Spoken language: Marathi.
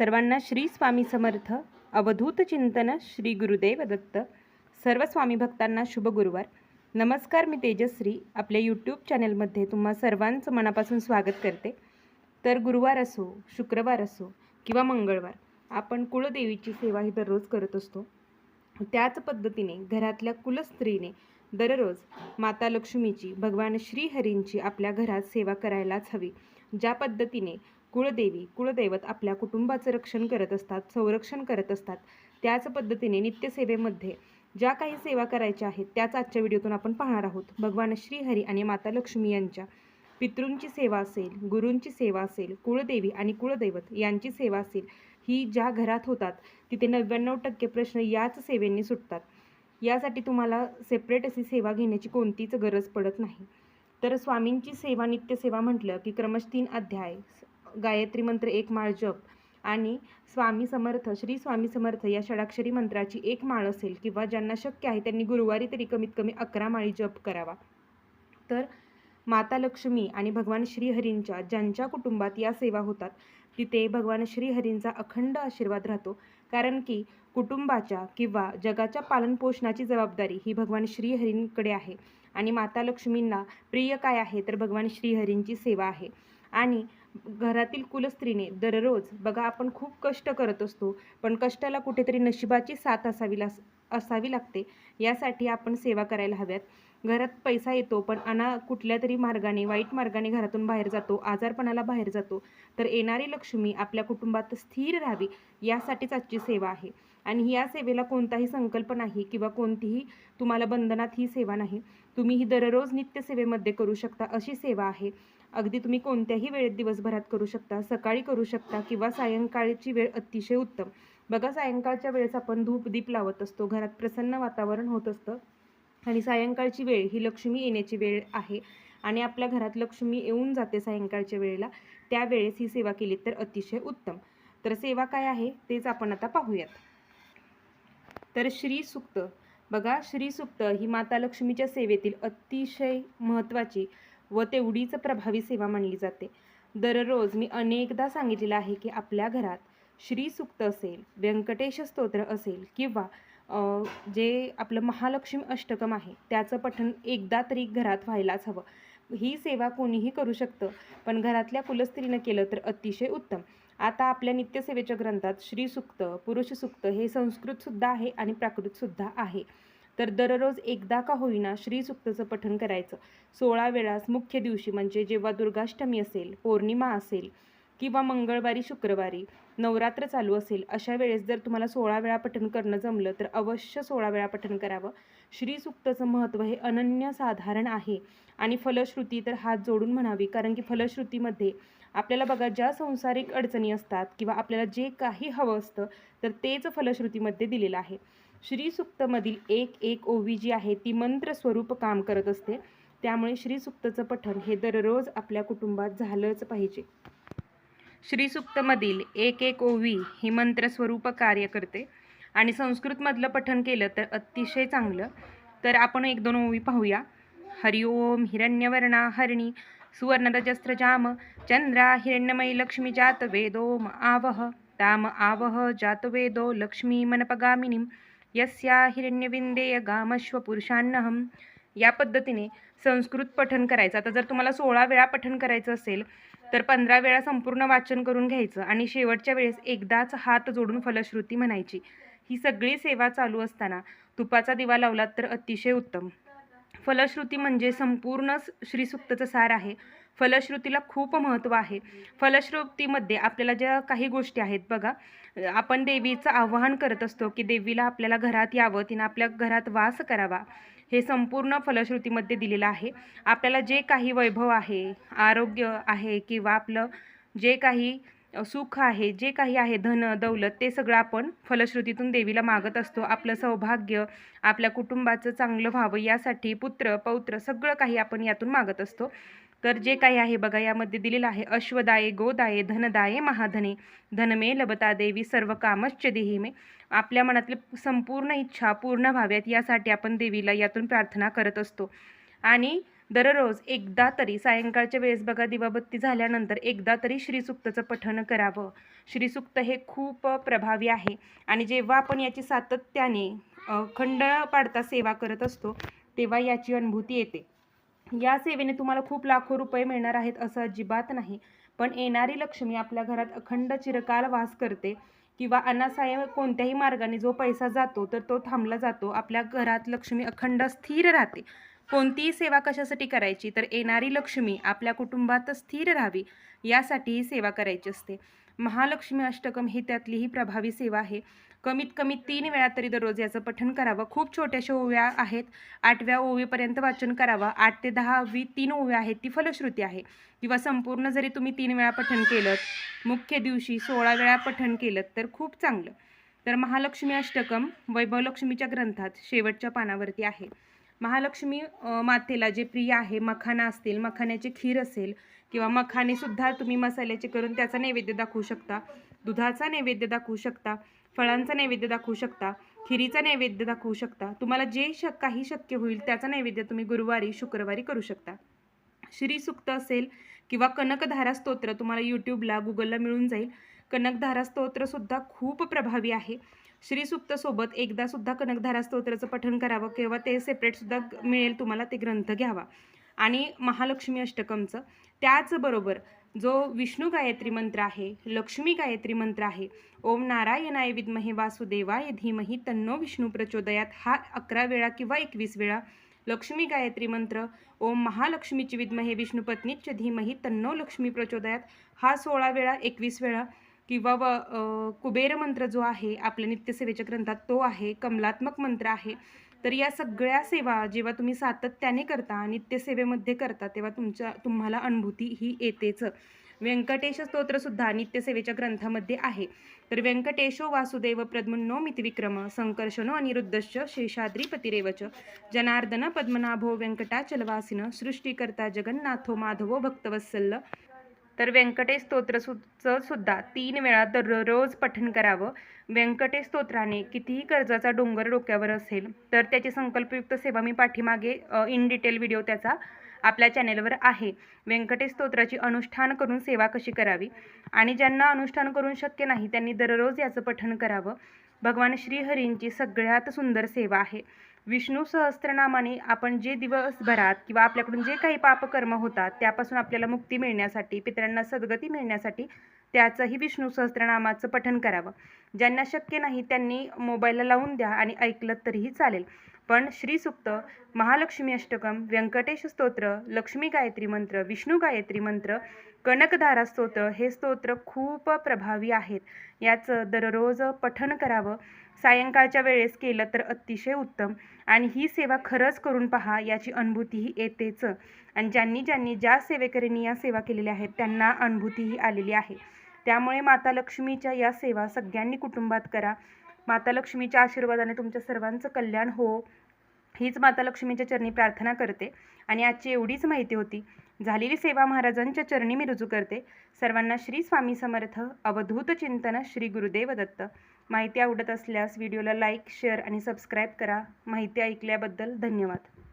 सर्वांना श्री स्वामी समर्थ अवधूत चिंतन श्री गुरुदेव दत्त सर्व स्वामी भक्तांना शुभ गुरुवार. नमस्कार मी तेजश्री. आपल्या यूट्यूब चॅनलमध्ये तुम्हा सर्वांचं मनापासून स्वागत करते. तर गुरुवार असो शुक्रवार असो किंवा मंगळवार आपण कुळदेवीची सेवा ही दररोज करत असतो. त्याच पद्धतीने घरातल्या कुलस्त्रीने दररोज माता लक्ष्मीची भगवान श्रीहरींची आपल्या घरात सेवा करायलाच हवी. ज्या पद्धतीने कुळदेवी कुळदैवत आपल्या कुटुंबाचं रक्षण करत असतात संरक्षण करत असतात. त्याच पद्धतीने नित्यसेवेमध्ये ज्या काही सेवा करायच्या आहेत त्याच आजच्या व्हिडिओतून आपण पाहणार आहोत. भगवान श्रीहरी आणि माता लक्ष्मी यांच्या पितृंची सेवा असेल गुरूंची सेवा असेल कुळदेवी आणि कुळदैवत यांची सेवा असेल ही ज्या घरात होतात तिथे नव्याण्णव टक्के प्रश्न याच सेवेने सुटतात. यासाठी तुम्हाला सेपरेट अशी सेवा घेण्याची कोणतीच गरज पडत नाही. तर स्वामींची सेवा नित्यसेवा म्हटलं की क्रमश तीन अध्याय गायत्री मंत्र एक माळ जप. आणि स्वामी समर्थ श्री स्वामी समर्थ या षडाक्षरी मंत्राची एक माळ असेल किंवा ज्यांना शक्य आहे त्यांनी गुरुवारी तरी कमीत कमी अकरा माळी जप करावा. तर माता लक्ष्मी आणि भगवान श्रीहरींच्या ज्यांच्या कुटुंबात या सेवा होतात तिथे भगवान श्रीहरींचा अखंड आशीर्वाद राहतो. कारण की कुटुंबाच्या किंवा जगाच्या पालनपोषणाची जबाबदारी ही भगवान श्रीहरींकडे आहे. आणि माता लक्ष्मींना प्रिय काय आहे तर भगवान श्रीहरींची सेवा आहे. आणि घरातील कुलस्त्रीने दररोज बघा आपण खूप कष्ट करत असतो पण कष्टाला कुठेतरी नशिबाची साथ असावी लास असावी लागते. यासाठी आपण सेवा करायला हव्यात. घरात पैसा येतो पण अना कुठल्या तरी मार्गाने वाईट मार्गाने घरातून बाहेर जातो आजारपणाला बाहेर जातो. तर येणारी लक्ष्मी आपल्या कुटुंबात स्थिर राहावी यासाठीच आजची सेवा आहे. आणि या सेवेला कोणताही संकल्प नाही किंवा कोणतीही तुम्हाला बंधनात ही सेवा नाही. तुम्ही ही दररोज नित्यसेवेमध्ये करू शकता अशी सेवा आहे. अगदी तुम्ही कोणत्याही वेळेत दिवसभरात करू शकता सकाळी करू शकता किंवा सायंकाळची वेळ अतिशय उत्तम. बघा सायंकाळच्या वेळेस आपण धूप दीप लावत असतो घरात प्रसन्न वातावरण होत असतं. आणि सायंकाळची वेळ ही लक्ष्मी येण्याची वेळ आहे आणि आपल्या घरात लक्ष्मी येऊन जाते सायंकाळच्या वेळेला. त्यावेळेस ही सेवा केली तर अतिशय उत्तम. तर सेवा काय आहे तेच आपण आता पाहूयात. तर श्री सुक्त. बघा श्री सुक्त ही माता लक्ष्मीच्या सेवेतील अतिशय महत्त्वाची व तेवढीच प्रभावी सेवा मानली जाते. दररोज मी अनेकदा सांगितलेलं आहे की आपल्या घरात श्री सुक्त असेल व्यंकटेश स्तोत्र असेल किंवा जे आपलं महालक्ष्मी अष्टकम आहे त्याचं पठण एकदा तरी घरात व्हायलाच हवं. ही सेवा कोणीही करू शकतं. पण घरातल्या कुलस्त्रीनं केलं तर अतिशय उत्तम. आता आपल्या नित्यसेवेच्या ग्रंथात श्री सुक्त पुरुष सुक्त हे संस्कृतसुद्धा आहे आणि प्राकृतसुद्धा आहे. तर दररोज एकदा का होईना श्री सुक्तचं पठण करायचं. सोळा वेळास मुख्य दिवशी म्हणजे जेव्हा दुर्गाष्टमी असेल पौर्णिमा असेल किंवा मंगळवारी शुक्रवारी नवरात्र चालू असेल अशा वेळेस जर तुम्हाला सोळा वेळा पठण करणं जमलं तर अवश्य सोळा वेळा पठण करावं. श्रीसुक्तचं महत्त्व हे अनन्यसाधारण आहे आणि फलश्रुती तर हात जोडून म्हणावी कारण की फलश्रुतीमध्ये आपल्याला बघा ज्या संसारिक अडचणी असतात किंवा आपल्याला जे काही हवं असतं तर तेच फलश्रुतीमध्ये दिलेलं आहे. श्रीसुक्तमधील एक एक ओवी जी आहे ती मंत्र स्वरूप काम करत असते. त्यामुळे श्रीसुक्तचं पठण हे दररोज आपल्या कुटुंबात झालंच पाहिजे. श्रीसुक्तमधील एक एक ओवी ही मंत्रस्वरूप कार्य करते. आणि संस्कृतमधलं पठन केलं तर अतिशय चांगलं. तर आपण एक दोन ओवी पाहूया. हरि ओम हिरण्यवर्णा हरिणी सुवर्णरजस्त्रजाम चंद्रा हिरण्यमयी लक्ष्मी जात वेदोम आवह ताम आवह जात वेदो लक्ष्मी मनपगामिनी यस्या हिरण्यविंदेय गामश्व पुरुषान्नहम या पद्धतीने संस्कृत पठन करायचं. आता जर तुम्हाला सोळा वेळा पठन करायचं असेल तर पंधरा वेळा संपूर्ण वाचन करून घ्यायचं आणि शेवटच्या वेळेस एकदाच हात जोडून फलश्रुती म्हणायची. ही सगळी सेवा चालू असताना तुपाचा दिवा लावलात तर अतिशय उत्तम. फलश्रुती म्हणजे संपूर्ण श्रीसुक्तचं सार आहे. फलश्रुतीला खूप महत्त्व आहे. फलश्रुतीमध्ये आपल्याला ज्या काही गोष्टी आहेत बघा आपण देवीचं आवाहन करत असतो की देवीला आपल्याला घरात यावं तिनं आपल्या घरात वास करावा. हे संपूर्ण फलश्रुतीमध्ये दिलेलं आहे. आपल्याला जे काही वैभव आहे आरोग्य आहे किंवा आपलं जे काही सुख आहे जे काही आहे धन दौलत ते सगळं आपण फलश्रुतीतून देवीला मागत असतो. आपलं सौभाग्य आपल्या कुटुंबाचं चांगलं व्हावं यासाठी पुत्र पौत्र सगळं काही आपण यातून मागत असतो. तर जे काही आहे बघा यामध्ये दिलेलं आहे अश्वदाये गोदाये धनदाये महाधने धनमे लबता देवी सर्व कामश्च देही मे आपल्या मनातली संपूर्ण इच्छा पूर्ण व्हाव्यात यासाठी आपण देवीला यातून प्रार्थना करत असतो. आणि दररोज एकदा तरी सायंकाळच्या वेळेस बघा दिवाबत्ती झाल्यानंतर एकदा तरी श्रीसुक्तचं पठण करावं. श्रीसुक्त हे खूप प्रभावी आहे. आणि जेव्हा आपण याची सातत्याने खंड पाडता सेवा करत असतो तेव्हा याची अनुभूती येते. या सेवेने तुम्हाला खूप लाखो रुपये मिळणार आहेत असं अजिबात नाही. पण येणारी लक्ष्मी आपल्या घरात अखंड चिरकाल वास करते किंवा अनासाय कोणत्याही मार्गाने जो पैसा जातो तर तो थांबला जातो. आपल्या घरात लक्ष्मी अखंड स्थिर राहते. कोणतीही सेवा कशासाठी करायची तर येणारी लक्ष्मी आपल्या कुटुंबात स्थिर राहावी यासाठी ही सेवा करायची असते. महालक्ष्मी अष्टकम ही त्यातली ही प्रभावी सेवा आहे. कमीत कमी तीन वेळा तरी दररोज याचं पठण करावं. खूप छोट्याशा ओव्या आहेत. आठव्या ओवीपर्यंत वाचन करावं. आठ ते दहावी तीन ओव्या आहेत ती फलश्रुती आहे. किंवा संपूर्ण जरी तुम्ही तीन वेळा पठण केलं मुख्य दिवशी सोळा वेळा पठण केलं तर खूप चांगलं. तर महालक्ष्मी अष्टकम वैभवलक्ष्मीच्या ग्रंथात शेवटच्या पानावरती आहे. महालक्ष्मी मातेला जे प्रिय आहे मखाना असतील मखाण्याची खीर असेल किंवा मखानेसुद्धा तुम्ही मसाल्याचे करून त्याचा नैवेद्य दाखवू शकता. दुधाचा नैवेद्य दाखवू शकता. फळांचा नैवेद्य दाखवू शकता. खिरीचा नैवेद्य दाखवू शकता. तुम्हाला जे शक काही शक्य होईल त्याचा नैवेद्य तुम्ही गुरुवारी शुक्रवारी करू शकता. श्रीसुक्त असेल किंवा कनकधारा स्तोत्र तुम्हाला यूट्यूबला गुगलला मिळून जाईल. कनकधारा स्तोत्रसुद्धा खूप प्रभावी आहे. श्रीसुक्तसोबत एकदासुद्धा कनकधारा स्तोत्राचं पठण करावं किंवा ते सेपरेटसुद्धा मिळेल तुम्हाला ते ग्रंथ घ्यावा. आणि महालक्ष्मी अष्टकमचं. त्याचबरोबर जो विष्णू गायत्री मंत्र आहे लक्ष्मी गायत्री मंत्र आहे ओम नारायणाय विद्महे वासुदेवाय धीमही तन्नो विष्णू प्रचोदयात हा अकरा वेळा किंवा एकवीस वेळा लक्ष्मी गायत्री मंत्र ओम महालक्ष्मीची विद्महे विष्णुपत्नीच धीमही तन्नो लक्ष्मी प्रचोदयात हा सोळा वेळा एकवीस वेळा किंवा व कुबेर मंत्र जो आहे आपल्या नित्यसेवेच्या ग्रंथात तो आहे कमलात्मक मंत्र आहे तर या सगळ्या सेवा जेव्हा तुम्ही सातत्याने करता नित्यसेवेमध्ये करता तेव्हा तुमच्या तुम्हाला अनुभूती ही येतेच. व्यंकटेश स्तोत्रसुद्धा नित्यसेवेच्या ग्रंथामध्ये आहे. तर व्यंकटेशो वासुदेव प्रद्मुन्नो मितविक्रम संकर्षणो अनिरुद्धश्च शेषाद्रीपतिरेवच जनार्दन पद्मनाभो व्यंकटाचलवासिन सृष्टीकर्ता जगन्नाथो माधवो भक्तवत्सल्ल तर व्यंकटेश स्तोत्र सुद्धा तीन वेळा दररोज पठण करावं. व्यंकटेश स्तोत्राने कितीही कर्जाचा डोंगर डोक्यावर असेल तर त्याची संकल्पयुक्त सेवा मी पाठीमागे इन डिटेल व्हिडिओ त्याचा आपल्या चॅनेलवर आहे. व्यंकटेश स्तोत्राची अनुष्ठान करून सेवा कशी करावी? आणि ज्यांना अनुष्ठान करून शक्य नाही त्यांनी दररोज याचं पठण करावं? भगवान श्रीहरींची सगळ्यात सुंदर सेवा आहे. विष्णू सहस्त्रनामाने आपण जे दिवसभरात किंवा आपल्याकडून जे काही पापकर्म होतात त्यापासून आपल्याला मुक्ती मिळण्यासाठी पितरांना सद्गती मिळण्यासाठी त्याचंही विष्णू सहस्त्रनामाचं पठण करावं. ज्यांना शक्य नाही त्यांनी मोबाईलला लावून द्या आणि ऐकलं तरीही चालेल. पण श्रीसुक्त महालक्ष्मी अष्टकम व्यंकटेश स्तोत्र लक्ष्मी गायत्री मंत्र विष्णू गायत्री मंत्र कनकधारा स्तोत्र हे स्तोत्र खूप प्रभावी आहेत. याचं दररोज पठण करावं. सायंकाळच्या वेळेस केलं तर अतिशय उत्तम. आणि ही सेवा खरंच करून पहा याची अनुभूतीही येतेच. आणि ज्यांनी ज्यांनी ज्या सेवेकरींनी या सेवा केलेल्या आहेत त्यांना अनुभूतीही आलेली आहे. त्यामुळे माता लक्ष्मीच्या या सेवा सगळ्यांनी कुटुंबात करा. माता लक्ष्मीच्या आशीर्वादाने तुमच्या सर्वांचं कल्याण हो. हीच माता लक्ष्मीच्या चरणी प्रार्थना करते. आणि आजची एवढीच माहिती होती. झालेली सेवा महाराजांच्या चरणी मी रुजू करते. सर्वांना श्री स्वामी समर्थ. अवधूत चिंतन श्री गुरुदेव दत्त. माहिती आवडत असल्यास व्हिडिओला लाईक शेअर आणि सबस्क्राईब करा. माहिती ऐकल्याबद्दल धन्यवाद.